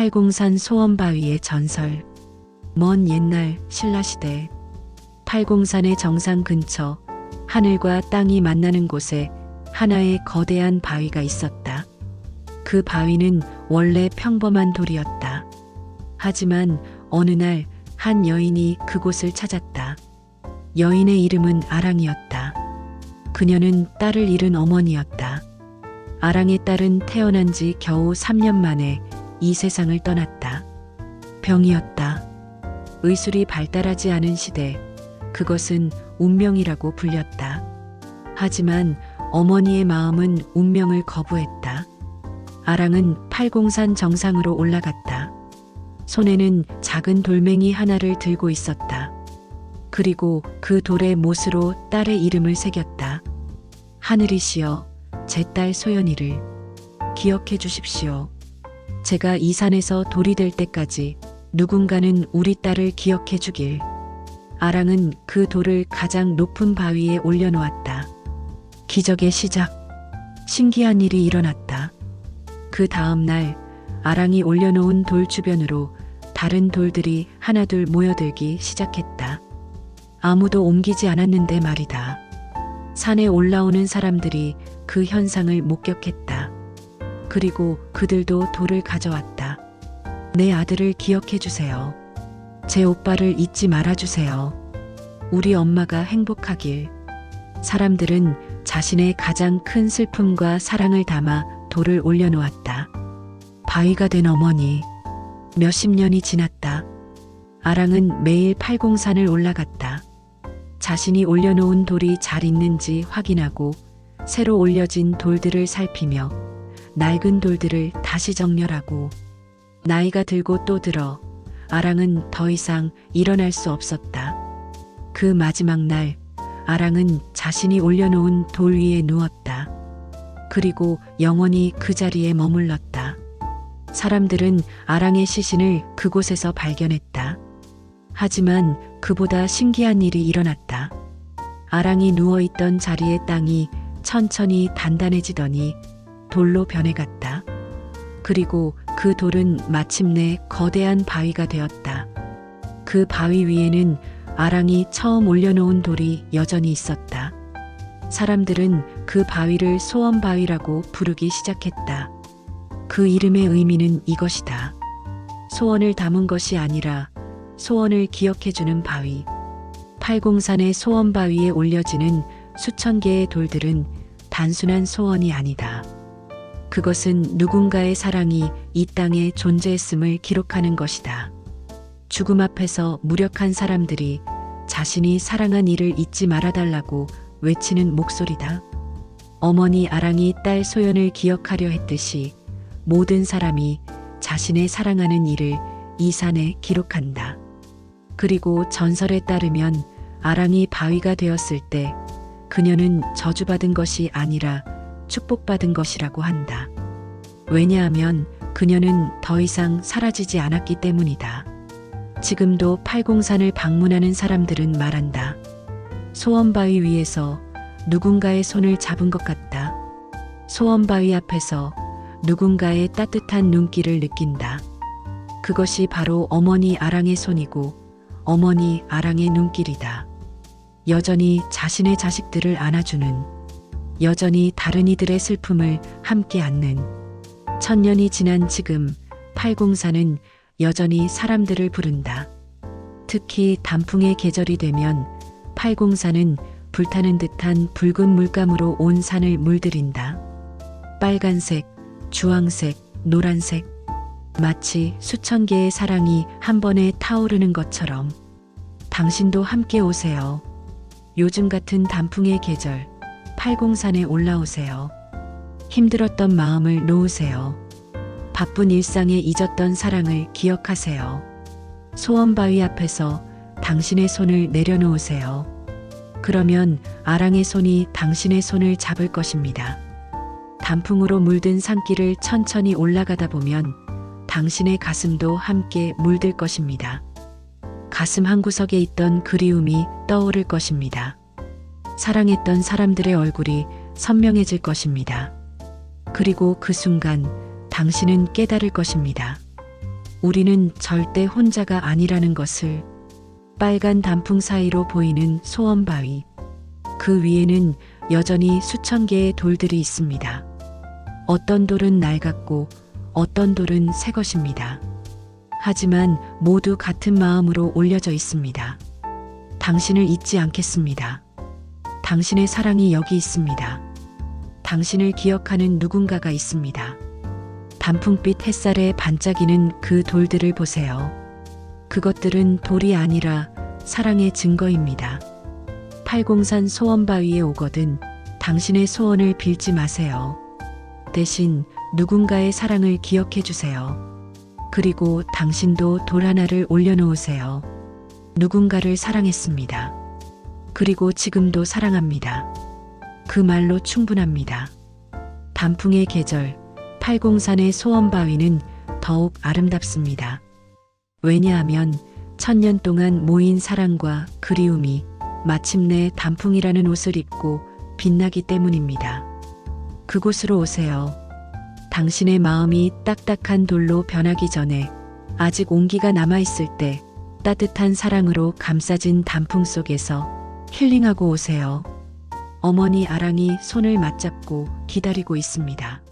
팔공산 소원바위의 전설. 먼 옛날 신라시대 팔공산의 정상 근처 하늘과 땅이 만나는 곳에 하나의 거대한 바위가 있었다. 그 바위는 원래 평범한 돌이었다. 하지만 어느 날 한 여인이 그곳을 찾았다. 여인의 이름은 아랑이었다. 그녀는 딸을 잃은 어머니였다. 아랑의 딸은 태어난 지 겨우 3년 만에 이 세상을 떠났다. 병이었다. 의술이 발달하지 않은 시대, 그것은 운명이라고 불렸다. 하지만 어머니의 마음은 운명을 거부했다. 아랑은 팔공산 정상으로 올라갔다. 손에는 작은 돌멩이 하나를 들고 있었다. 그리고 그 돌의 못으로 딸의 이름을 새겼다. 하늘이시여, 제 딸 소연이를 기억해 주십시오. 제가 이 산에서 돌이 될 때까지 누군가는 우리 딸을 기억해 주길. 아랑은 그 돌을 가장 높은 바위에 올려놓았다. 기적의 시작. 신기한 일이 일어났다. 그 다음 날 아랑이 올려놓은 돌 주변으로 다른 돌들이 하나둘 모여들기 시작했다. 아무도 옮기지 않았는데 말이다. 산에 올라오는 사람들이 그 현상을 목격했다. 그리고 그들도 돌을 가져왔다. 내 아들을 기억해 주세요. 제 오빠를 잊지 말아 주세요. 우리 엄마가 행복하길. 사람들은 자신의 가장 큰 슬픔과 사랑을 담아 돌을 올려놓았다. 바위가 된 어머니. 몇십 년이 지났다. 아랑은 매일 팔공산을 올라갔다. 자신이 올려놓은 돌이 잘 있는지 확인하고 새로 올려진 돌들을 살피며 낡은 돌들을 다시 정렬하고 나이가 들고 또 들어 아랑은 더 이상 일어날 수 없었다. 그 마지막 날 아랑은 자신이 올려놓은 돌 위에 누웠다. 그리고 영원히 그 자리에 머물렀다. 사람들은 아랑의 시신을 그곳에서 발견했다. 하지만 그보다 신기한 일이 일어났다. 아랑이 누워있던 자리의 땅이 천천히 단단해지더니 돌로 변해갔다. 그리고 그 돌은 마침내 거대한 바위가 되었다. 그 바위 위에는 아랑이 처음 올려놓은 돌이 여전히 있었다. 사람들은 그 바위를 소원바위라고 부르기 시작했다. 그 이름의 의미는 이것이다. 소원을 담은 것이 아니라 소원을 기억해주는 바위. 팔공산의 소원바위에 올려지는 수천 개의 돌들은 단순한 소원이 아니다. 그것은 누군가의 사랑이 이 땅에 존재했음을 기록하는 것이다. 죽음 앞에서 무력한 사람들이 자신이 사랑한 이를 잊지 말아달라고 외치는 목소리다. 어머니 아랑이 딸 소연을 기억하려 했듯이 모든 사람이 자신의 사랑하는 이를 이 산에 기록한다. 그리고 전설에 따르면 아랑이 바위가 되었을 때 그녀는 저주받은 것이 아니라 축복받은 것이라고 한다. 왜냐하면 그녀는 더 이상 사라지지 않았기 때문이다. 지금도 팔공산을 방문하는 사람들은 말한다. 소원바위 위에서 누군가의 손을 잡은 것 같다. 소원바위 앞에서 누군가의 따뜻한 눈길을 느낀다. 그것이 바로 어머니 아랑의 손이고 어머니 아랑의 눈길이다. 여전히 자신의 자식들을 안아주는, 여전히 다른 이들의 슬픔을 함께 안는, 천년이 지난 지금 팔공산은 여전히 사람들을 부른다. 특히 단풍의 계절이 되면 팔공산은 불타는 듯한 붉은 물감으로 온 산을 물들인다. 빨간색, 주황색, 노란색, 마치 수천 개의 사랑이 한 번에 타오르는 것처럼 당신도 함께 오세요. 요즘 같은 단풍의 계절, 팔공산에 올라오세요. 힘들었던 마음을 놓으세요. 바쁜 일상에 잊었던 사랑을 기억하세요. 소원바위 앞에서 당신의 손을 내려놓으세요. 그러면 아랑의 손이 당신의 손을 잡을 것입니다. 단풍으로 물든 산길을 천천히 올라가다 보면 당신의 가슴도 함께 물들 것입니다. 가슴 한구석에 있던 그리움이 떠오를 것입니다. 사랑했던 사람들의 얼굴이 선명해질 것입니다. 그리고 그 순간 당신은 깨달을 것입니다. 우리는 절대 혼자가 아니라는 것을 빨간 단풍 사이로 보이는 소원바위. 그 위에는 여전히 수천 개의 돌들이 있습니다. 어떤 돌은 낡았고 어떤 돌은 새 것입니다. 하지만 모두 같은 마음으로 올려져 있습니다. 당신을 잊지 않겠습니다. 당신의 사랑이 여기 있습니다. 당신을 기억하는 누군가가 있습니다. 단풍빛 햇살에 반짝이는 그 돌들을 보세요. 그것들은 돌이 아니라 사랑의 증거입니다. 팔공산 소원바위에 오거든 당신의 소원을 빌지 마세요. 대신 누군가의 사랑을 기억해 주세요. 그리고 당신도 돌 하나를 올려놓으세요. 누군가를 사랑했습니다. 그리고 지금도 사랑합니다. 그 말로 충분합니다. 단풍의 계절, 팔공산의 소원바위는 더욱 아름답습니다. 왜냐하면 천년 동안 모인 사랑과 그리움이 마침내 단풍이라는 옷을 입고 빛나기 때문입니다. 그곳으로 오세요. 당신의 마음이 딱딱한 돌로 변하기 전에 아직 온기가 남아있을 때 따뜻한 사랑으로 감싸진 단풍 속에서 힐링하고 오세요. 어머니 아랑이 손을 맞잡고 기다리고 있습니다.